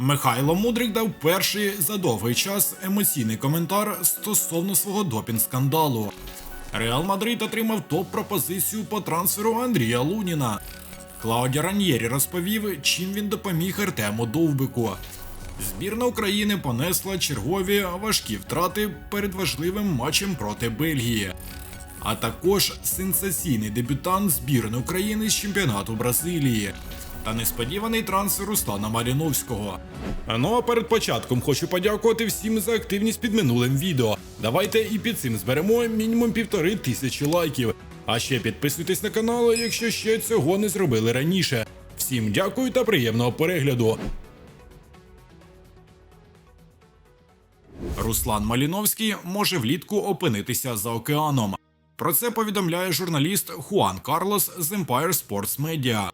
Михайло Мудрик дав перший за довгий час емоційний коментар стосовно свого допінг-скандалу. Реал Мадрид отримав топ-пропозицію по трансферу Андрія Луніна. Клаудіо Раньєрі розповів, чим він допоміг Артему Довбику. Збірна України понесла чергові важкі втрати перед важливим матчем проти Бельгії. А також сенсаційний дебютант збірної України з чемпіонату Бразилії та несподіваний трансфер Руслана Маліновського. Ну а перед початком хочу подякувати всім за активність під минулим відео. Давайте і під цим зберемо мінімум півтори тисячі лайків. А ще підписуйтесь на канал, якщо ще цього не зробили раніше. Всім дякую та приємного перегляду. Руслан Маліновський може влітку опинитися за океаном. Про це повідомляє журналіст Хуан Карлос з Empire Sports Media.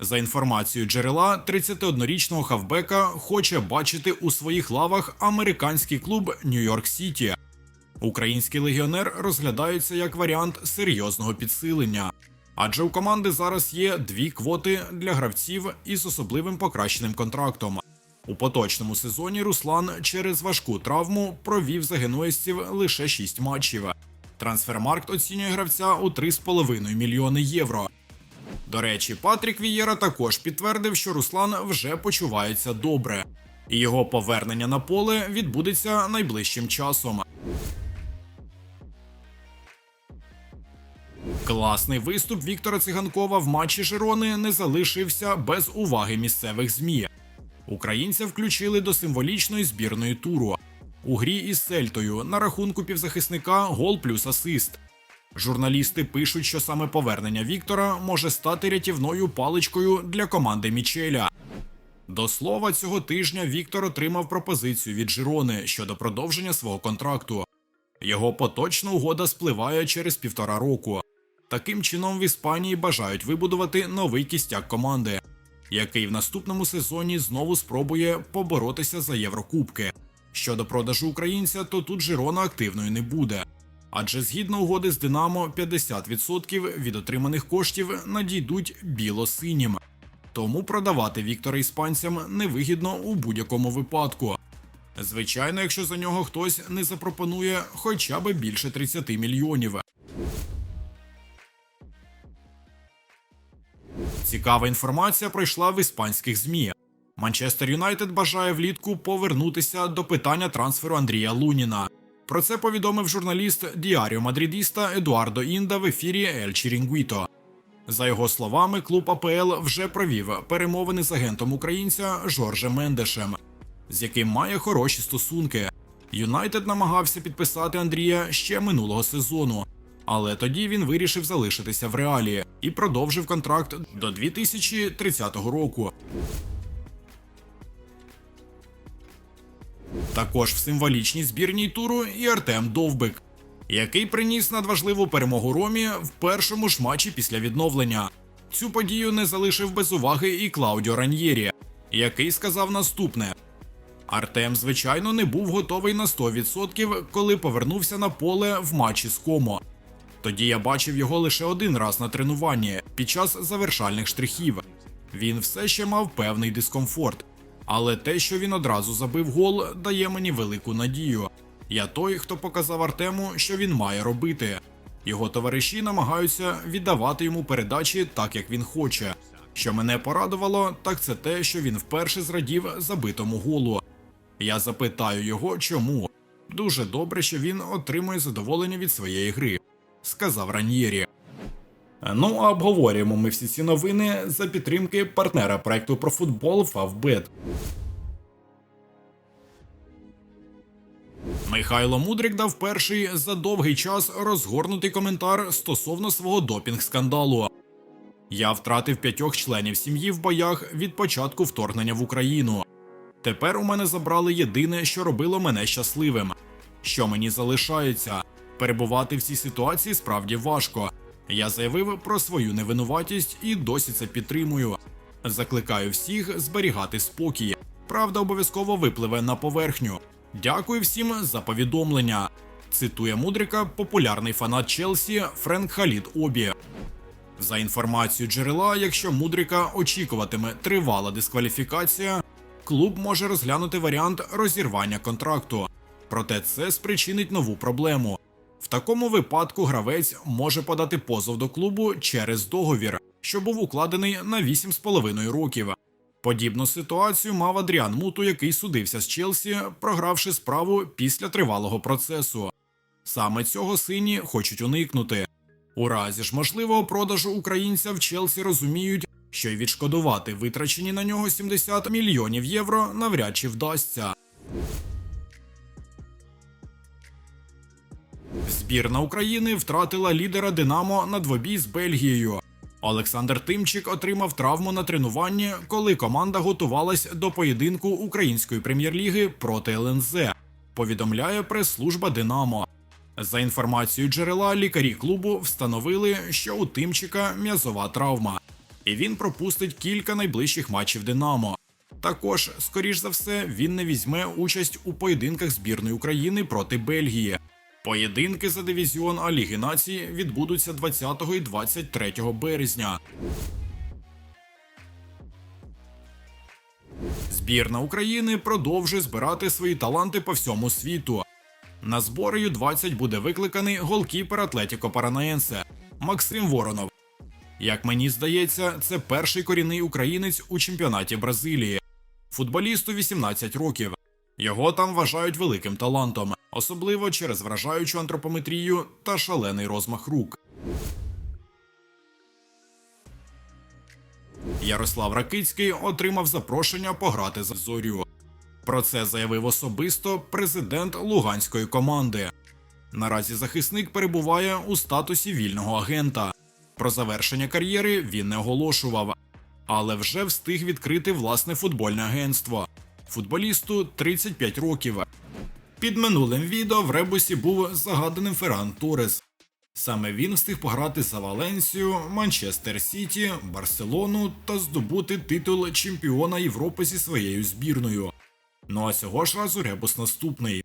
За інформацією джерела, 31-річного хавбека хоче бачити у своїх лавах американський клуб Нью-Йорк Сіті. Український легіонер розглядається як варіант серйозного підсилення, адже у команди зараз є дві квоти для гравців із особливим покращеним контрактом. У поточному сезоні Руслан через важку травму провів за генуезців лише 6 матчів. Трансфермаркт оцінює гравця у 3,5 мільйони євро. До речі, Патрік Вієра також підтвердив, що Руслан вже почувається добре, і його повернення на поле відбудеться найближчим часом. Класний виступ Віктора Циганкова в матчі Жирони не залишився без уваги місцевих змі. Українця включили до символічної збірної туру. У грі із Сельтою на рахунку півзахисника гол плюс асист. Журналісти пишуть, що саме повернення Віктора може стати рятівною паличкою для команди Мічеля. До слова, цього тижня Віктор отримав пропозицію від Жирони щодо продовження свого контракту. Його поточна угода спливає через півтора року. Таким чином, в Іспанії бажають вибудувати новий кістяк команди, який в наступному сезоні знову спробує поборотися за Єврокубки. Щодо продажу українця, то тут Жирона активною не буде. Адже згідно угоди з Динамо, 50% від отриманих коштів надійдуть біло-синім. Тому продавати Віктора іспанцям невигідно у будь-якому випадку. Звичайно, якщо за нього хтось не запропонує хоча б більше 30 мільйонів. Цікава інформація пройшла в іспанських ЗМІ. Манчестер Юнайтед бажає влітку повернутися до питання трансферу Андрія Луніна. Про це повідомив журналіст Діаріо Мадридіста Едуардо Інда в ефірі Ель Чірінгвіто. За його словами, клуб АПЛ вже провів перемовини з агентом українця Жоржем Мендешем, з яким має хороші стосунки. Юнайтед намагався підписати Андрія ще минулого сезону, але тоді він вирішив залишитися в реалі і продовжив контракт до 2030 року. Також в символічній збірній туру і Артем Довбик, який приніс надважливу перемогу Ромі в першому ж матчі після відновлення. Цю подію не залишив без уваги і Клаудіо Раньєрі, який сказав наступне: Артем, звичайно, не був готовий на 100%, коли повернувся на поле в матчі з Комо. Тоді я бачив його лише один раз на тренуванні під час завершальних штрихів. Він все ще мав певний дискомфорт. Але те, що він одразу забив гол, дає мені велику надію. Я той, хто показав Артему, що він має робити. Його товариші намагаються віддавати йому передачі так, як він хоче. Що мене порадувало, так це те, що він вперше зрадів забитому голу. Я запитаю його, чому. Дуже добре, що він отримує задоволення від своєї гри, сказав Раньєрі. Ну а обговорюємо ми всі ці новини за підтримки партнера проекту про футбол Фавбет. Михайло Мудрик дав перший за довгий час розгорнутий коментар стосовно свого допінг-скандалу. Я втратив п'ятьох членів сім'ї в боях від початку вторгнення в Україну. Тепер у мене забрали єдине, що робило мене щасливим. Що мені залишається? Перебувати в цій ситуації справді важко. Я заявив про свою невинуватість і досі це підтримую. Закликаю всіх зберігати спокій. Правда обов'язково випливе на поверхню. Дякую всім за повідомлення. Цитує Мудрика популярний фанат Челсі Френк Халід Обі. За інформацією джерела, якщо Мудрика очікуватиме тривала дискваліфікація, клуб може розглянути варіант розірвання контракту. Проте це спричинить нову проблему. В такому випадку гравець може подати позов до клубу через договір, що був укладений на 8,5 років. Подібну ситуацію мав Адріан Муту, який судився з Челсі, програвши справу після тривалого процесу. Саме цього сині хочуть уникнути. У разі ж можливого продажу українця в Челсі розуміють, що й відшкодувати витрачені на нього 70 мільйонів євро навряд чи вдасться. Збірна України втратила лідера Динамо на двобій з Бельгією. Олександр Тимчик отримав травму на тренуванні, коли команда готувалась до поєдинку української прем'єр-ліги проти ЛНЗ. Повідомляє прес-служба Динамо. За інформацією джерела, лікарі клубу встановили, що у Тимчика м'язова травма, і він пропустить кілька найближчих матчів Динамо. Також, скоріш за все, він не візьме участь у поєдинках збірної України проти Бельгії. Поєдинки за дивізіон А Ліги Націй відбудуться 20 і 23 березня. Збірна України продовжує збирати свої таланти по всьому світу. На збори Ю-20 буде викликаний голкіпер Атлетіко Паранаєнсе Максим Воронов. Як мені здається, це перший корінний українець у чемпіонаті Бразилії. Футболісту 18 років. Його там вважають великим талантом, особливо через вражаючу антропометрію та шалений розмах рук. Ярослав Ракицький отримав запрошення пограти за зорю. Про це заявив особисто президент луганської команди. Наразі захисник перебуває у статусі вільного агента. Про завершення кар'єри він не оголошував, але вже встиг відкрити власне футбольне агентство. Футболісту 35 років. Під минулим відео в ребусі був загаданий Ферран Торес. Саме він встиг пограти за Валенсію, Манчестер Сіті, Барселону та здобути титул чемпіона Європи зі своєю збірною. Ну а цього ж разу ребус наступний.